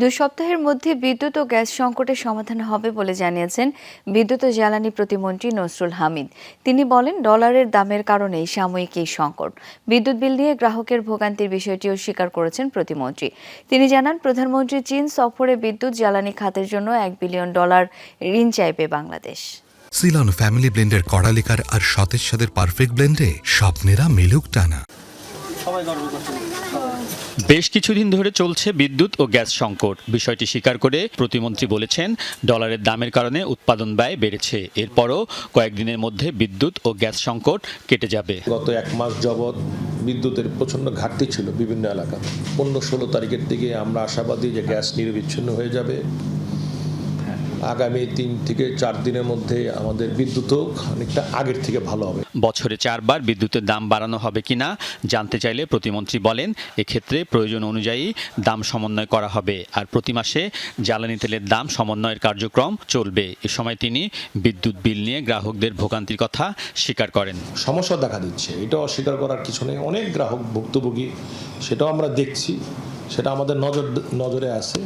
দুই সপ্তাহের মধ্যে বিদ্যুৎ ও গ্যাস সংকটের সমাধান হবে বলে জানিয়েছেন বিদ্যুৎ ও জ্বালানি প্রতিমন্ত্রী নসরুল হামিদ। তিনি বলেন ডলারের দামের কারণেই সাময়িক এই সংকট। বিদ্যুৎ বিল নিয়ে গ্রাহকের ভোগান্তির বিষয়টিও স্বীকার করেছেন প্রতিমন্ত্রী। তিনি জানান প্রধানমন্ত্রী চীন সফরে বিদ্যুৎ জ্বালানি খাতের জন্য এক বিলিয়ন ডলার ঋণ চাইবে বাংলাদেশ। সিলন ফ্যামিলি ব্লেন্ডের কড়ালিকার আর সতেজ সাদের পারফেক্ট ব্লেন্ডে স্বপ্নেরা মেলুক টানা। বেশ কিছুদিন ধরে চলছে বিদ্যুৎ ও গ্যাস সংকট। বিষয়টি স্বীকার করে প্রতিমন্ত্রী বলেছেন, ডলারের দামের কারণে উৎপাদন ব্যয় বেড়েছে। এরপরও কয়েকদিনের মধ্যে বিদ্যুৎ ও গ্যাস সংকট কেটে যাবে। গত এক মাস যাবৎ বিদ্যুতের প্রচণ্ড ঘাটতি ছিল বিভিন্ন এলাকা পনেরো ষোলো তারিখের দিকে আমরা আশাবাদী যে গ্যাস নিরবিচ্ছিন্ন হয়ে যাবে। আগামী তিন থেকে চার দিনের মধ্যে আমাদের বিদ্যুৎও খানিকটা আগের থেকে ভালো হবে। বছরে চারবার বিদ্যুতের দাম বাড়ানো হবে কিনা জানতে চাইলে প্রতিমন্ত্রী বলেন এক্ষেত্রে প্রয়োজন অনুযায়ী দাম সমন্বয় করা হবে আর প্রতি মাসে জ্বালানি তেলের দাম সমন্বয়ের কার্যক্রম চলবে। এ সময় তিনি বিদ্যুৎ বিল নিয়ে গ্রাহকদের ভোগান্তির কথা স্বীকার করেন। সমস্যা দেখা দিচ্ছে। এটা অস্বীকার করার কিছু নেই। অনেক গ্রাহক ভুক্তভোগী সেটাও আমরা দেখছি। সেটা আমাদের নজর নজরে আছে।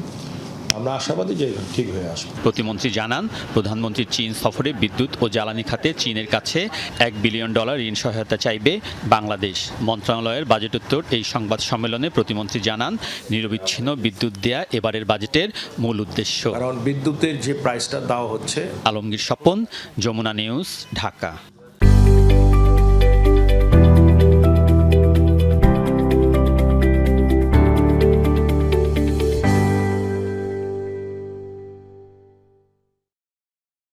আমরা আশাবাদী যে ঠিক হয়ে আসবে। প্রতিমন্ত্রী জানান প্রধানমন্ত্রী চীন সফরে বিদ্যুৎ ও জ্বালানি খাতে চীনের কাছে এক বিলিয়ন ডলার ঋণ সহায়তা চাইবে বাংলাদেশ। মন্ত্রণালয়ের বাজেট উত্তর এই সংবাদ সম্মেলনে প্রতিমন্ত্রী জানান নিরবিচ্ছিন্ন বিদ্যুৎ দেয়া এবারের বাজেটের মূল উদ্দেশ্য। কারণ বিদ্যুতের যে প্রাইসটা দেওয়া হচ্ছে আলমগীর স্বপন যমুনা নিউজ ঢাকা।